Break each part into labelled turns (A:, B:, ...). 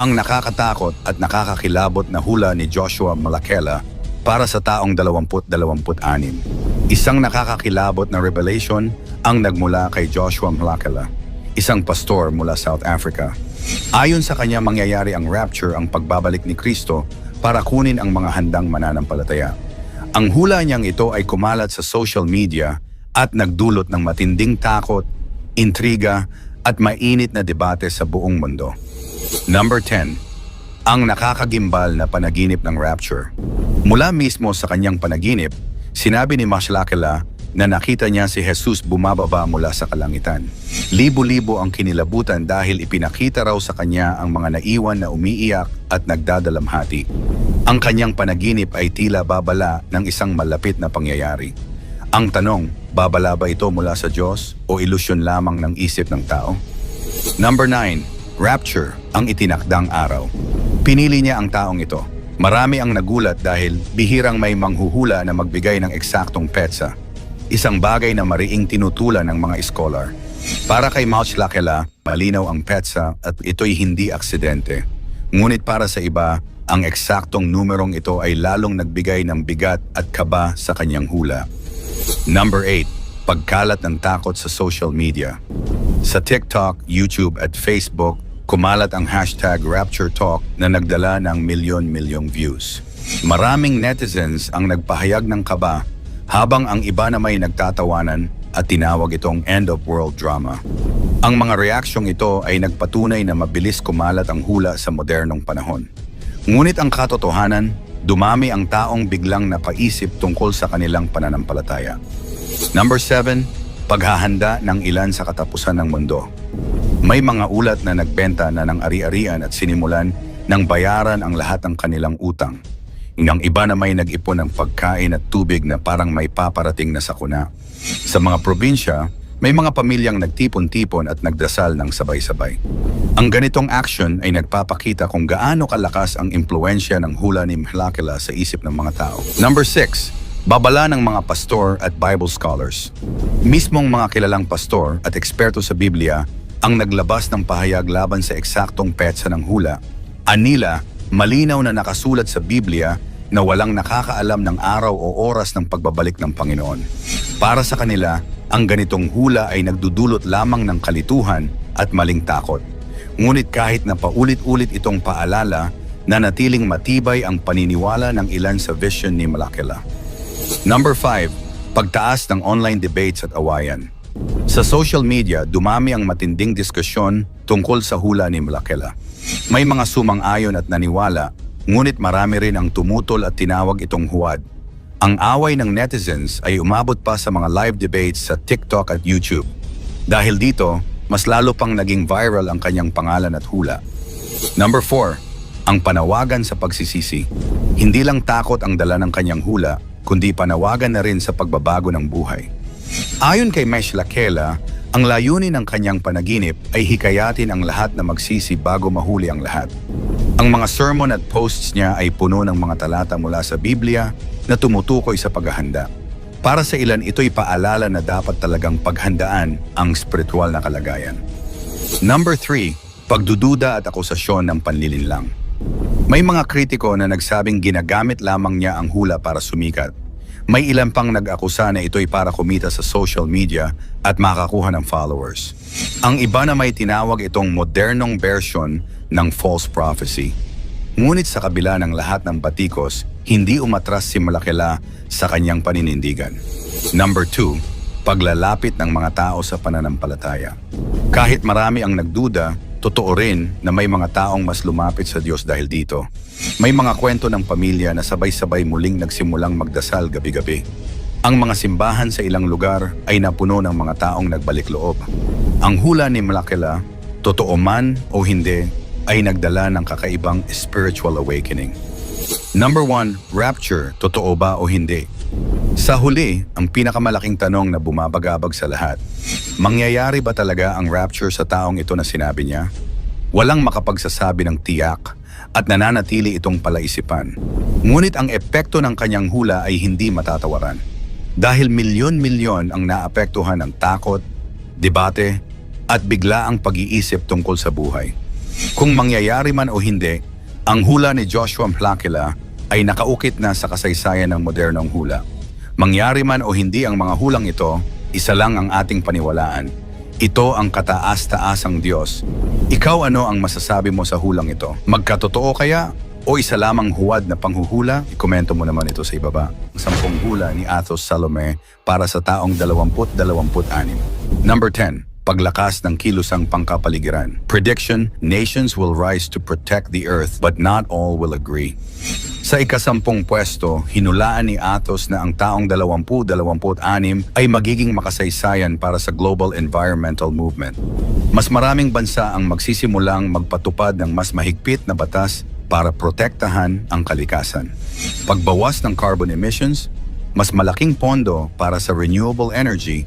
A: ang nakakatakot at nakakakilabot na hula ni Joshua Malakela para sa taong 20-26. Isang nakakakilabot na revelation ang nagmula kay Joshua Malakela, isang pastor mula South Africa. Ayon sa kanya mangyayari ang rapture ang pagbabalik ni Kristo para kunin ang mga handang mananampalataya. Ang hula niyang ito ay kumalat sa social media at nagdulot ng matinding takot, intriga at mainit na debate sa buong mundo. Number 10. Ang nakakagimbal na panaginip ng rapture. Mula mismo sa kanyang panaginip, sinabi ni Mashlakela na nakita niya si Jesus bumababa mula sa kalangitan. Libo-libo ang kinilabutan dahil ipinakita raw sa kanya ang mga naiwan na umiiyak at nagdadalamhati. Ang kanyang panaginip ay tila babala ng isang malapit na pangyayari. Ang tanong, babala ba ito mula sa Diyos o ilusyon lamang ng isip ng tao? Number 9. Rapture, ang itinakdang araw. Pinili niya ang taong ito. Marami ang nagulat dahil bihirang may manghuhula na magbigay ng eksaktong petsa. Isang bagay na mariing tinutulan ng mga scholar. Para kay Mouch Lakela, malinaw ang petsa at ito'y hindi aksidente. Ngunit para sa iba, ang eksaktong numerong ito ay lalong nagbigay ng bigat at kaba sa kanyang hula. Number 8. Pagkalat ng takot sa social media. Sa TikTok, YouTube at Facebook, kumalat ang hashtag RaptureTalk na nagdala ng milyon-milyong views. Maraming netizens ang nagpahayag ng kaba habang ang iba na may nagtatawanan at tinawag itong end of world drama. Ang mga reaksyong ito ay nagpatunay na mabilis kumalat ang hula sa modernong panahon. Ngunit ang katotohanan, dumami ang taong biglang napaisip tungkol sa kanilang pananampalataya. Number 7, paghahanda ng ilan sa katapusan ng mundo. May mga ulat na nagbenta na ng ari-arian at sinimulan ng bayaran ang lahat ng kanilang utang. Ng iba na may nag-ipon ng pagkain at tubig na parang may paparating na sakuna. Sa mga probinsya, may mga pamilyang nagtipon-tipon at nagdasal ng sabay-sabay. Ang ganitong action ay nagpapakita kung gaano kalakas ang impluensya ng hula ni Mhlakela sa isip ng mga tao. Number 6. Babala ng mga pastor at Bible scholars. Mismong mga kilalang pastor at eksperto sa Biblia ang naglabas ng pahayag laban sa eksaktong petsa ng hula. Anila, malinaw na nakasulat sa Biblia na walang nakakaalam ng araw o oras ng pagbabalik ng Panginoon. Para sa kanila, ang ganitong hula ay nagdudulot lamang ng kalituhan at maling takot. Ngunit kahit na paulit-ulit itong paalala, nanatiling matibay ang paniniwala ng ilan sa vision ni Malakela. Number 5. Pagtaas ng online debates at awayan. Sa social media, dumami ang matinding diskusyon tungkol sa hula ni Malakela. May mga sumang-ayon at naniwala, ngunit marami rin ang tumutol at tinawag itong huwad. Ang away ng netizens ay umabot pa sa mga live debates sa TikTok at YouTube. Dahil dito, mas lalo pang naging viral ang kanyang pangalan at hula. Number 4. Ang panawagan sa pagsisisi. Hindi lang takot ang dala ng kanyang hula, kundi panawagan na rin sa pagbabago ng buhay. Ayon kay Mesh Lakela, ang layunin ng kanyang panaginip ay hikayatin ang lahat na magsisi bago mahuli ang lahat. Ang mga sermon at posts niya ay puno ng mga talata mula sa Biblia na tumutukoy sa paghahanda. Para sa ilan ito'y paalala na dapat talagang paghandaan ang spiritual na kalagayan. Number 3. Pagdududa at akusasyon ng panlilinlang. May mga kritiko na nagsabing ginagamit lamang niya ang hula para sumikat. May ilan pang nag-akusa na ito'y para kumita sa social media at makakuha ng followers. Ang iba na may tinawag itong modernong version ng false prophecy. Ngunit sa kabila ng lahat ng batikos, hindi umatras si Malakela sa kanyang paninindigan. Number 2. Paglalapit ng mga tao sa pananampalataya. Kahit marami ang nagduda, totoo rin na may mga taong mas lumapit sa Diyos dahil dito. May mga kwento ng pamilya na sabay-sabay muling nagsimulang magdasal gabi-gabi. Ang mga simbahan sa ilang lugar ay napuno ng mga taong nagbalik loob. Ang hula ni Malakela, totoo man o hindi, ay nagdala ng kakaibang spiritual awakening. Number 1, rapture, totoo ba o hindi? Sa huli, ang pinakamalaking tanong na bumabagabag sa lahat, mangyayari ba talaga ang rapture sa taong ito na sinabi niya? Walang makapagsasabi ng tiyak at nananatili itong palaisipan. Ngunit ang epekto ng kanyang hula ay hindi matatawaran. Dahil milyon-milyon ang naapektuhan ng takot, debate, at bigla ang pag-iisip tungkol sa buhay. Kung mangyayari man o hindi, ang hula ni Joshua Mplakila ay nakaukit na sa kasaysayan ng modernong hula. Mangyari man o hindi ang mga hulang ito, isa lang ang ating paniwalaan. Ito ang kataas-taasang Diyos. Ikaw ano ang masasabi mo sa hulang ito? Magkatotoo kaya o isa lamang huwad na panghuhula? Ikomento mo naman ito sa ibaba. Sampung hula ni Athos Salome para sa taong 20-26. Number 10. Paglakas ng kilusang pangkapaligiran. Prediction, nations will rise to protect the earth but not all will agree. Sa ikasampung pwesto, hinulaan ni Athos na ang taong 20-26 ay magiging makasaysayan para sa global environmental movement. Mas maraming bansa ang magsisimulang magpatupad ng mas mahigpit na batas para protektahan ang kalikasan. Pagbawas ng carbon emissions, mas malaking pondo para sa renewable energy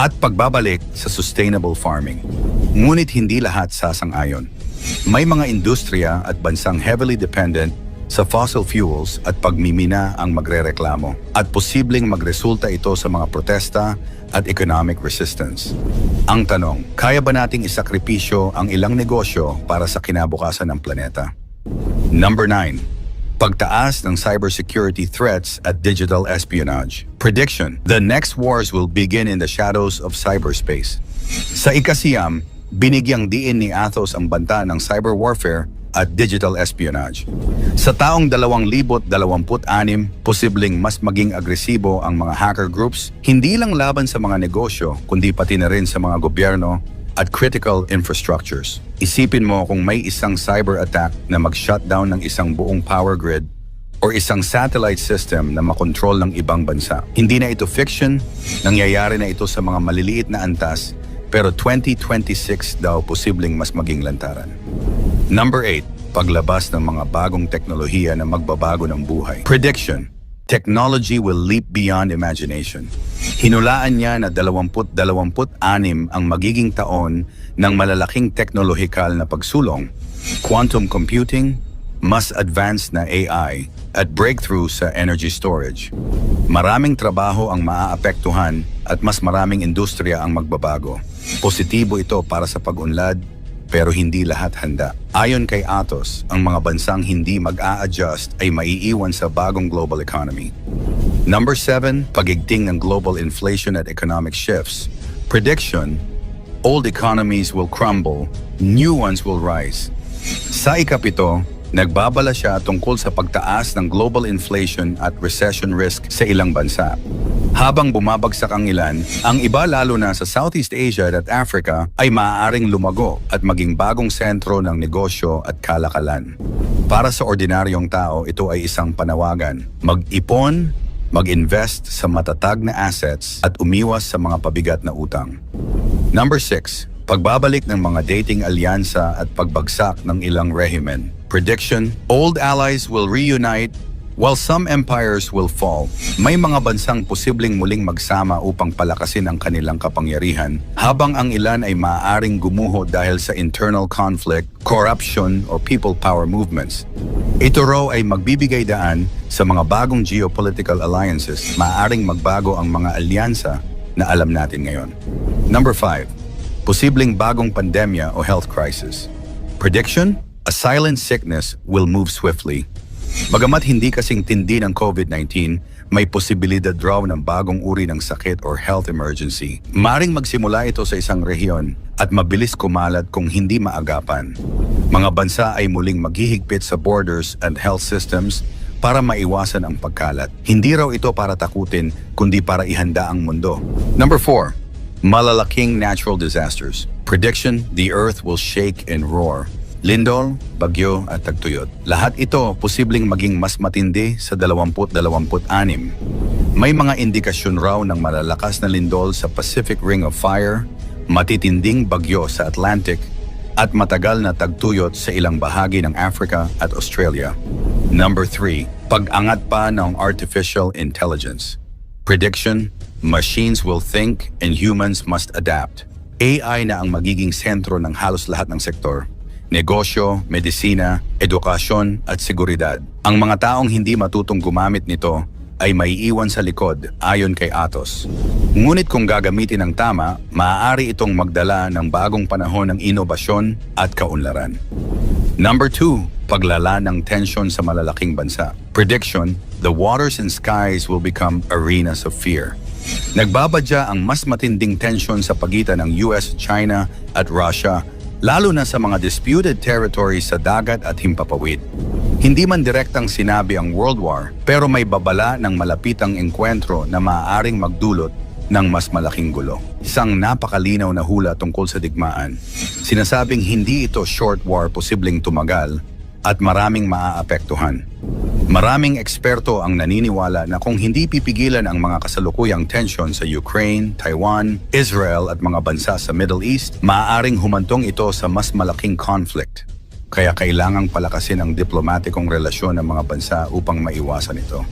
A: at pagbabalik sa sustainable farming. Ngunit hindi lahat sasang-ayon. May mga industriya at bansang heavily dependent sa fossil fuels at pagmimina ang magrereklamo at posibleng magresulta ito sa mga protesta at economic resistance. Ang tanong, kaya ba nating isakripisyo ang ilang negosyo para sa kinabukasan ng planeta? Number 9. Pagtaas ng cybersecurity threats at digital espionage. Prediction. The next wars will begin in the shadows of cyberspace. Sa ikasiyam, binigyang diin ni Athos ang banta ng cyber warfare at digital espionage. Sa taong 2026, posibleng mas maging agresibo ang mga hacker groups, hindi lang laban sa mga negosyo, kundi pati na rin sa mga gobyerno at critical infrastructures. Isipin mo kung may isang cyber attack na mag-shutdown ng isang buong power grid or isang satellite system na makontrol ng ibang bansa. Hindi na ito fiction, nangyayari na ito sa mga maliliit na antas, pero 2026 daw posibleng mas maging lantaran. Number 8, paglabas ng mga bagong teknolohiya na magbabago ng buhay. Prediction, technology will leap beyond imagination. Hinulaan niya na 20-26 ang magiging taon ng malalaking teknolohikal na pagsulong, quantum computing, mas advanced na AI, at breakthrough sa energy storage. Maraming trabaho ang maaapektuhan at mas maraming industriya ang magbabago. Positibo ito para sa pag-unlad pero hindi lahat handa. Ayon kay Atos, ang mga bansang hindi mag-a-adjust ay maiiwan sa bagong global economy. Number 7, pagigting ng global inflation at economic shifts. Prediction, old economies will crumble, new ones will rise. Sa ikapito, nagbabala siya tungkol sa pagtaas ng global inflation at recession risk sa ilang bansa. Habang bumabagsak ang ilan, ang iba lalo na sa Southeast Asia at Africa ay maaaring lumago at maging bagong sentro ng negosyo at kalakalan. Para sa ordinaryong tao, ito ay isang panawagan. Mag-ipon, mag-invest sa matatag na assets at umiwas sa mga pabigat na utang. Number 6. Pagbabalik ng mga dating alyansa at pagbagsak ng ilang rehimen. Prediction, old allies will reunite while some empires will fall. May mga bansang posibleng muling magsama upang palakasin ang kanilang kapangyarihan, habang ang ilan ay maaaring gumuho dahil sa internal conflict, corruption, or people power movements. Ito raw ay magbibigay daan sa mga bagong geopolitical alliances, maaaring magbago ang mga alyansa na alam natin ngayon. Number 5. Posibleng bagong pandemya o health crisis. Prediction? A silent sickness will move swiftly. Bagamat hindi kasing tindi ng COVID-19, may posibilidad raw ng bagong uri ng sakit or health emergency. Maring magsimula ito sa isang rehiyon at mabilis kumalat kung hindi maagapan. Mga bansa ay muling maghihigpit sa borders and health systems para maiwasan ang pagkalat. Hindi raw ito para takutin, kundi para ihanda ang mundo. Number 4. Malalaking natural disasters. Prediction, the earth will shake and roar. Lindol, bagyo at tagtuyot. Lahat ito posibleng maging mas matindi sa 20-26. May mga indikasyon raw ng malalakas na lindol sa Pacific Ring of Fire, matitinding bagyo sa Atlantic, at matagal na tagtuyot sa ilang bahagi ng Africa at Australia. Number 3. Pag-angat pa ng artificial intelligence. Prediction, machines will think and humans must adapt. AI na ang magiging sentro ng halos lahat ng sektor negosyo, medisina, edukasyon at seguridad. Ang mga taong hindi matutong gumamit nito ay maiiwan sa likod ayon kay Atos. Ngunit kung gagamitin ng tama, maaari itong magdala ng bagong panahon ng inobasyon at kaunlaran. Number 2, paglala ng tensyon sa malalaking bansa. Prediction, the waters and skies will become arenas of fear. Nagbabadya ang mas matinding tensyon sa pagitan ng US, China at Russia, lalo na sa mga disputed territories sa dagat at himpapawid. Hindi man direktang sinabi ang World War, pero may babala ng malapitang engkwentro na maaaring magdulot ng mas malaking gulo. Isang napakalinaw na hula tungkol sa digmaan. Sinasabing hindi ito short war posibleng tumagal at maraming maaapektuhan. Maraming eksperto ang naniniwala na kung hindi pipigilan ang mga kasalukuyang tensyon sa Ukraine, Taiwan, Israel at mga bansa sa Middle East, maaaring humantong ito sa mas malaking conflict. Kaya kailangang palakasin ang diplomatikong relasyon ng mga bansa upang maiwasan ito.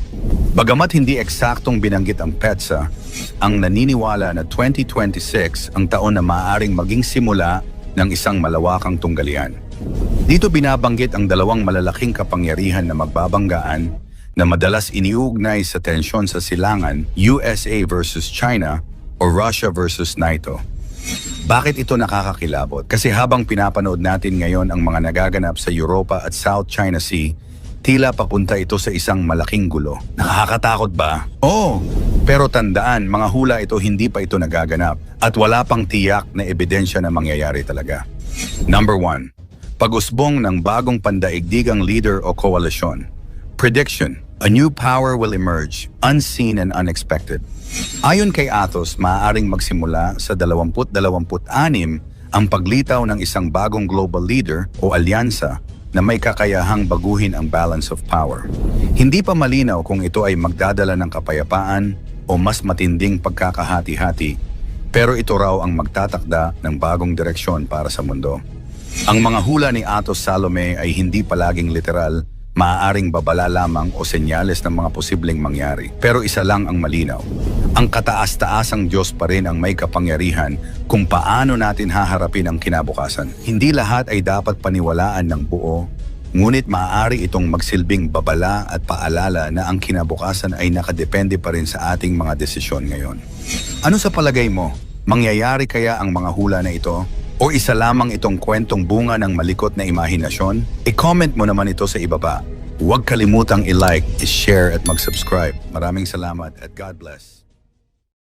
A: Bagamat hindi eksaktong binanggit ang PETSA, ang naniniwala na 2026 ang taon na maaaring maging simula ng isang malawakang tunggalian. Dito binabanggit ang dalawang malalaking kapangyarihan na magbabanggaan na madalas iniugnay sa tensyon sa silangan USA versus China o Russia versus NATO. Bakit ito nakakakilabot? Kasi habang pinapanood natin ngayon ang mga nagaganap sa Europa at South China Sea, tila papunta ito sa isang malaking gulo. Nakakatakot ba? Oo. Pero tandaan, mga hula ito hindi pa ito nagaganap at wala pang tiyak na ebidensya na mangyayari talaga. Number 1. Pag-usbong ng bagong pandaigdigang leader o koalisyon. Prediction. A new power will emerge, unseen and unexpected. Ayon kay Athos, maaaring magsimula sa 2026 ang paglitaw ng isang bagong global leader o alyansa na may kakayahang baguhin ang balance of power. Hindi pa malinaw kung ito ay magdadala ng kapayapaan o mas matinding pagkakahati-hati, pero ito raw ang magtatakda ng bagong direksyon para sa mundo. Ang mga hula ni Atos Salome ay hindi palaging literal, maaaring babala lamang o senyales ng mga posibleng mangyari. Pero isa lang ang malinaw. Ang kataas-taasang Diyos pa rin ang may kapangyarihan kung paano natin haharapin ang kinabukasan. Hindi lahat ay dapat paniwalaan ng buo, ngunit maaari itong magsilbing babala at paalala na ang kinabukasan ay nakadepende pa rin sa ating mga desisyon ngayon. Ano sa palagay mo? Mangyayari kaya ang mga hula na ito? O isa lamang itong kwentong bunga ng malikot na imahinasyon? I-comment mo naman ito sa ibaba. Huwag kalimutang i-like, i-share at mag-subscribe. Maraming salamat at God bless.